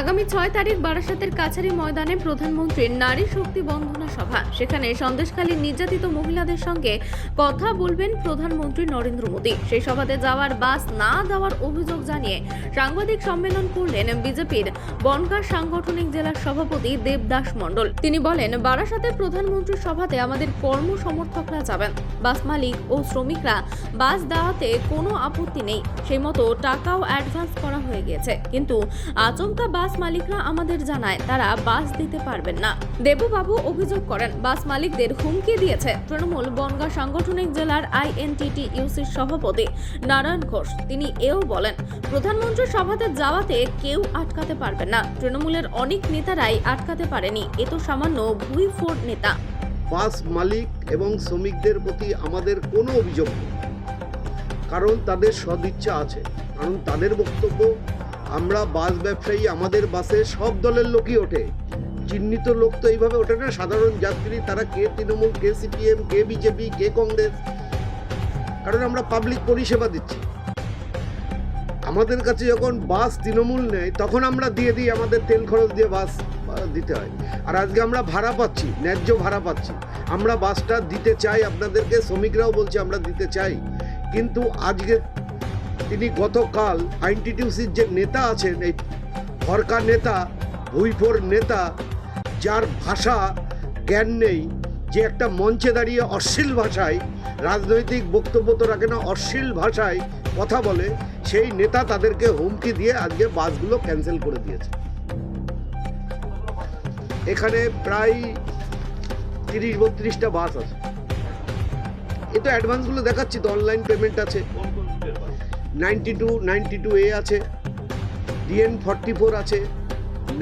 আগামী ছয় তারিখ বারাসাতের কাছারি ময়দানে প্রধানমন্ত্রীর নারী শক্তি বন্দনা সভা। সেখানে সন্দেশখালী নির্যাতিত মহিলাদের সঙ্গে কথা বলবেন প্রধানমন্ত্রী নরেন্দ্র মোদী। সেই সভাতে যাওয়ার বাস না দেওয়ার অভিযোগ জানিয়ে সাংবাদিক সম্মেলন করলেন বিজেপির বনগাঁ সাংগঠনিক জেলার সভাপতি দেবদাস মণ্ডল। তিনি বলেন, বারাসাতের প্রধানমন্ত্রীর সভাতে আমাদের কর্ম সমর্থকরা যাবেন। বাস মালিক ও শ্রমিকরা বাস দেওয়াতে কোনো আপত্তি নেই। সেই মতো টাকাও অ্যাডভান্স করা হয়ে গেছে। কিন্তু আচমকা বাস মালিকরা আমাদের জানায়, তারা বাস দিতে পারবেন না। দেববাবু অভিযোগ করেন, বাস মালিকদের হুমকি দিয়েছে তৃণমূল বনগাঁ সাংগঠনিক জেলার আইএনটিটি ইউসির সভাপতি নারায়ণ ঘোষ। তিনি এও বলেন, প্রধানমন্ত্রীর সভাতে যাওয়াতে কেউ আটকাতে পারবেন না। তৃণমূলের অনেক নেতারাই আটকাতে পারেনি। এ তো সামান্য ভুই ফোর নেতা। বাস মালিক এবং শ্রমিকদের প্রতি আমাদের কোনো অভিযোগ কারণ তাদের সদিচ্ছা আছে, কারণ তাদের বক্তব্য আমরা বাস ব্যবসায়ী, আমাদের বাসে সব দলের লোকই ওঠে। চিহ্নিত লোক তো এইভাবে ওঠে না। সাধারণ যাত্রী, তারা কে তৃণমূল, কে সিপিএম, কে বিজেপি, কে কংগ্রেস। কারণ আমরা পাবলিক পরিষেবা দিচ্ছি। আমাদের কাছে যখন বাস তৃণমূল নেয়, তখন আমরা দিয়ে দিই, আমাদের তেল খরচ দিয়ে বাস দিতে হয়। আর আজকে আমরা ভাড়া পাচ্ছি, ন্যায্য ভাড়া পাচ্ছি। আমরা বাসটা দিতে চাই, আপনাদেরকে, শ্রমিকরাও বলছে আমরা দিতে চাই। কিন্তু আজকে তিনি গতকাল আইনটিটিউসির যে নেতা আছেন, এই ফরকা নেতা, ভুইফোর নেতা, যার ভাষা জ্ঞান নেই, যে একটা মঞ্চে দাঁড়িয়ে অশ্লীল ভাষায় রাজনৈতিক বক্তব্য তো রাখে না, অশ্লীল ভাষায় কথা বলে, সেই নেতা তাদেরকে হুমকি দিয়ে আজকে বাসগুলো ক্যান্সেল করে দিয়েছে। এখানে প্রায় তিরিশ, বত্রিশটা বাস আছে। এ তো অ্যাডভান্সগুলো দেখাচ্ছি, তো অনলাইন পেমেন্ট আছে। Ninety two ninety two A আছে, ডিএন ফর্টি ফোর আছে,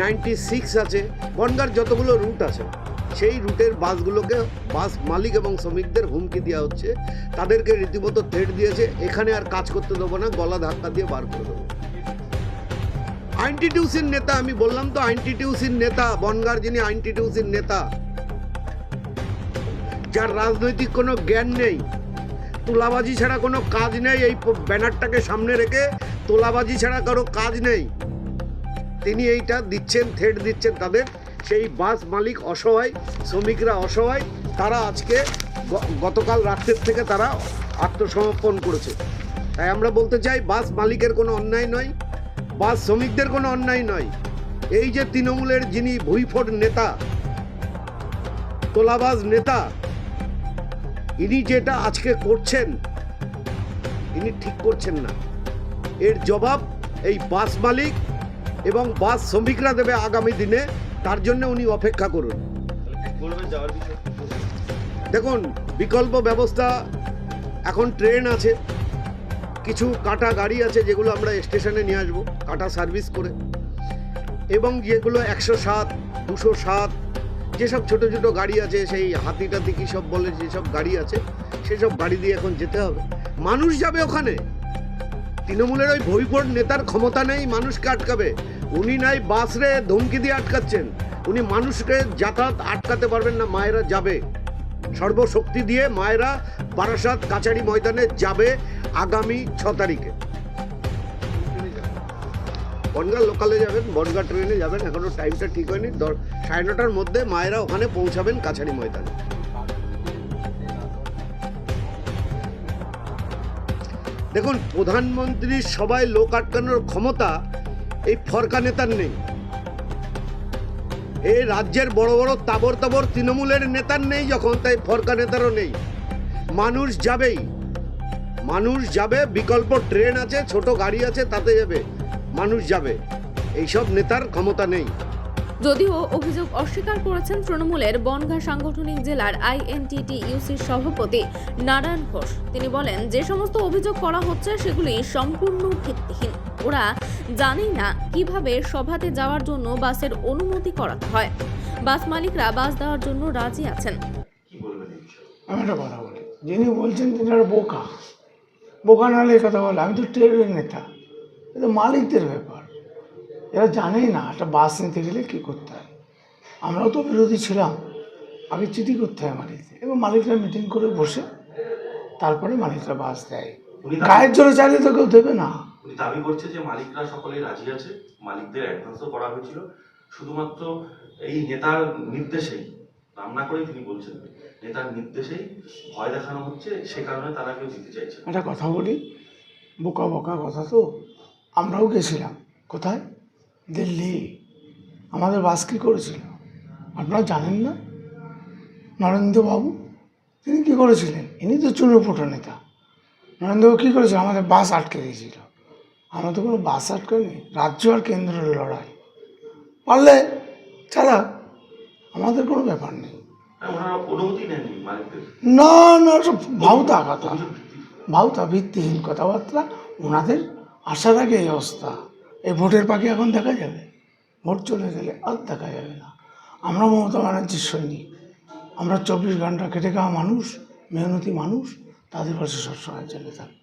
নাইনটি সিক্স আছে, বনগার যতগুলো রুট আছে, সেই রুটের বাসগুলোকে বাস মালিক এবং শ্রমিকদের হুমকি দেওয়া হচ্ছে। তাদেরকে রীতিমতো থ্রেট দিয়েছে, এখানে আর কাজ করতে দেবো না, গলা ধাক্কা দিয়ে বার করে দেবো। আইনটিটিউসির নেতা, আমি বললাম তো, আইনটিটিউসির নেতা, বনগার যিনি আইনটিটিউসির নেতা, যার রাজনৈতিক কোনো জ্ঞান নেই তোলাবাজি ছাড়া কোনো কাজ নেই। এই ব্যানারটাকে সামনে রেখে তোলাবাজি ছাড়া কারও কাজ নেই। তিনি এইটা দিচ্ছেন, থ্রেট দিচ্ছেন তাদের। সেই বাস মালিক অসহায়, শ্রমিকরা অসহায়, তারা আজকে গতকাল রাত্রের থেকে তারা আত্মসমর্পণ করেছে। তাই আমরা বলতে চাই, বাস মালিকের কোনো অন্যায় নয়, বাস শ্রমিকদের কোনো অন্যায় নয়। এই যে তৃণমূলের যিনি ভুইফোট নেতা, তোলাবাজ নেতা ইনি যেটা আজকে করছেন, ইনি ঠিক করছেন না। এর জবাব এই বাস মালিক এবং বাস শ্রমিকরা দেবে আগামী দিনে, তার জন্য উনি অপেক্ষা করুন। দেখুন, বিকল্প ব্যবস্থা, এখন ট্রেন আছে, কিছু কাটা গাড়ি আছে যেগুলো আমরা স্টেশনে নিয়ে আসব, কাটা সার্ভিস করে। এবং যেগুলো একশো সাত, দুশো সাত যেসব ছোট ছোট গাড়ি আছে, সেই হাতি টাতি কী সব বলে যেসব গাড়ি আছে, সেসব গাড়ি দিয়ে এখন যেতে হবে। মানুষ যাবে ওখানে। তৃণমূলের ওই ভৈপট নেতার ক্ষমতা নেই, মানুষকে আটকাবে। উনি নাই বাসরে ধমকি দিয়ে আটকাচ্ছেন। উনি মানুষকে যাতায়াত আটকাতে পারবেন না, মায়েরা যাবে। সর্বশক্তি দিয়ে মায়েরা বারাসাত কাছারি ময়দানে যাবে আগামী ছ তারিখে। বনগা লোকালে যাবেন, বনগা ট্রেনে যাবেন, এখনও টাইমটা ঠিক হয়নি। সাড়ে নটার মধ্যে মায়েরা ওখানে পৌঁছাবেন কাছারি ময়দানে। দেখুন প্রধানমন্ত্রীর সবাই লোক আটকানোর ক্ষমতা এই ফরকা নেতার নেই। এই রাজ্যের বড় বড় তাবর তাবর তৃণমূলের নেতার নেই যখন, তাই ফরকা নেতারও নেই। মানুষ যাবেই। মানুষ যাবে, বিকল্প ট্রেন আছে, ছোট গাড়ি আছে, তাতে যাবে। মানুষ যাবে। এইসব নেতার ক্ষমতা নেই। যদিও অভিযোগ অস্বীকার করেছেন তৃণমূলের বনগাঁ সাংগঠনিক জেলার আইএনটিটি ইউসির সভাপতি নারায়ণ ঘোষ। তিনি বলেন যে সমস্ত অভিযোগ করা হচ্ছে সেগুলি সম্পূর্ণ ভিত্তিহীন। ওরা জানেই না কীভাবে সভাতে যাওয়ার জন্য বাসের অনুমতি করাতে হয়। বাস মালিকরা বাস দেওয়ার জন্য রাজি আছেন। আমি একটা কথা বলি। যিনি বলছেন তিনি বোকা। বোকা নাহলে কথা বলে। আমি তো ট্রেনের নেতা। এটা মালিকদের ব্যাপার। এরা জানেই না একটা বাস নিতে গেলে কী করতে হয়। আমরাও তো বিরোধী ছিলাম। আগে চিঠি করতে হয় মালিকদের। এবং মালিকরা মিটিং করে বসে তারপরে মালিকরা বাস দেয়। গায়ের জোরে চাইলে তো কেউ দেবে না। উনি দাবি করছে যে মালিকরা সকলেই রাজি আছে। মালিকদের অ্যাডভান্সও করা হয়েছিল। শুধুমাত্র এই নেতার নির্দেশেই নাম না করেই তিনি বলছেন নেতার নির্দেশেই ভয় দেখানো হচ্ছে। সে কারণে তারা কেউ দিতে চাইছে একটা কথা বলি বোকা বোকা কথা তো। আমরাও গেছিলাম। কোথায়? দিল্লি। আমাদের বাস কী করেছিল? আপনারা জানেন না? নরেন্দ্রবাবু? তিনি কী করেছিলেন? ইনি তো চুনোপুটো নেতা। নরেন্দ্রবাবু কী করেছিল? আমাদের বাস আটকে দিয়েছিল। আমরা তো কোনো বাস আটকানি রাজ্য আর কেন্দ্রের লড়াই। পারলে চালা। আমাদের কোনো ব্যাপার নেই। না না সব ভাউতা কথা। ভাউতা ভিত্তিহীন কথাবার্তা। ওনাদের আসার আগে এই অবস্থা। এই ভোটের পাখি এখন দেখা যাবে। ভোট চলে গেলে আর দেখা যাবে না। আমরা মমতা ব্যানার্জির সৈনিক। আমরা চব্বিশ ঘণ্টা খেটে খাওয়া মানুষ, মেহনতি মানুষ, তাদের পাশে সবসময় চলে থাকি।